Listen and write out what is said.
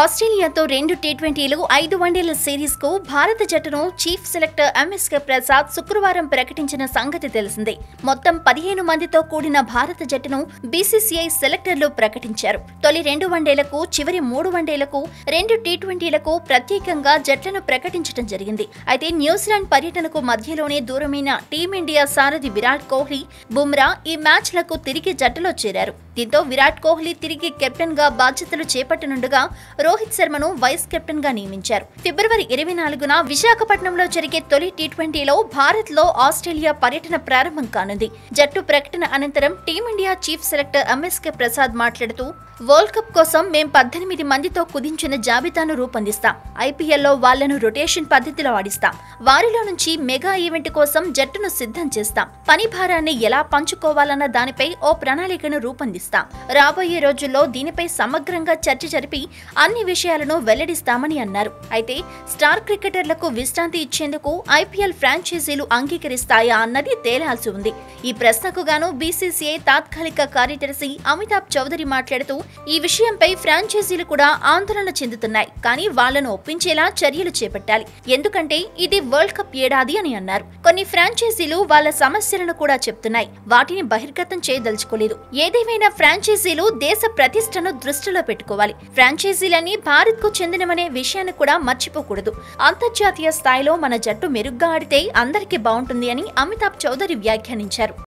ఆస్ట్రేలియాతో రెండు టీ ట్వంటీలు ఐదు వన్డేల సిరీస్కు భారత జట్టును చీఫ్ సెలెక్టర్ ఎంఎస్కే ప్రసాద్ శుక్రవారం ప్రకటించిన సంగతి తెలిసిందే. మొత్తం పదిహేను మందితో కూడిన భారత జట్టును బీసీసీఐ సెలెక్టర్లు ప్రకటించారు. తొలి రెండు వన్డేలకు చివరి మూడు వన్డేలకు రెండు టీ ట్వంటీలకు ప్రత్యేకంగా జట్లను ప్రకటించడం జరిగింది. అయితే న్యూజిలాండ్ పర్యటనకు మధ్యలోనే దూరమైన టీమిండియా సారథి విరాట్ కోహ్లీ బుమ్రా ఈ మ్యాచ్లకు తిరిగి జట్టులో చేరారు. దీంతో విరాట్ కోహ్లీ తిరిగి కెప్టెన్గా బాధ్యతలు చేపట్టనుండగా రోహిత్ శర్మను వైస్ కెప్టెన్గా నియమించారు. ఫిబ్రవరి ఇరవై నాలుగున విశాఖపట్నంలో జరిగే తొలి టీ ట్వంటీలో భారత్లో ఆస్ట్రేలియా పర్యటన ప్రారంభం కానుంది. జట్టు ప్రకటన అనంతరం Team India chief selector MSK Prasad మాట్లాడుతూ వరల్డ్ కప్ కోసం మేం పద్దెనిమిది మందితో కుదించిన జాబితాను రూపొందిస్తాం. ఐపీఎల్లో వాళ్ళను రొటేషన్ పద్ధతిలో ఆడిస్తాం. వారిలో నుంచి మెగా ఈవెంట్ కోసం జట్టును సిద్ధం చేస్తాం. పని భారాన్ని ఎలా పంచుకోవాలన్న దానిపై ఓ ప్రణాళికను రూపొందిస్తాం. రాబోయే రోజుల్లో దీనిపై సమగ్రంగా చర్చ జరిపి అన్ని విషయాలను వెల్లడిస్తామని అన్నారు. అయితే స్టార్ క్రికెటర్లకు విశ్రాంతి ఇచ్చేందుకు ఐపీఎల్ ఫ్రాంచైజీలు అంగీకరిస్తాయా అన్నది తేలాల్సి ఉంది. ఈ ప్రశ్నకు గాను బీసీసీఐ తాత్కాలిక కార్యదర్శి అమితాబ్ చౌదరి మాట్లాడుతూ ఈ విషయంపై ఫ్రాంచైజీలు కూడా ఆందోళన చెందుతున్నాయి. కానీ వాళ్ళను ఒప్పించేలా చర్యలు చేపట్టాలి. ఎందుకంటే ఇది వరల్డ్ కప్ ఏడాది అని అన్నారు. కొన్ని ఫ్రాంచైజీలు వాళ్ళ సమస్యలను కూడా చెప్తున్నాయి. వాటిని బహిర్గతం చేయదలుచుకోలేదు. ఏదేమైనా ఫ్రాంచైజీలు దేశ ప్రతిష్టను దృష్టిలో పెట్టుకోవాలి. ఫ్రాంచైజీలన్నీ భారత్కు చెందినమనే విషయాన్ని కూడా మర్చిపోకూడదు. అంతర్జాతీయ స్థాయిలో మన జట్టు మెరుగ్గా ఆడితే అందరికీ బాగుంటుంది అని అమితాబ్ చౌదరి వ్యాఖ్యానించారు.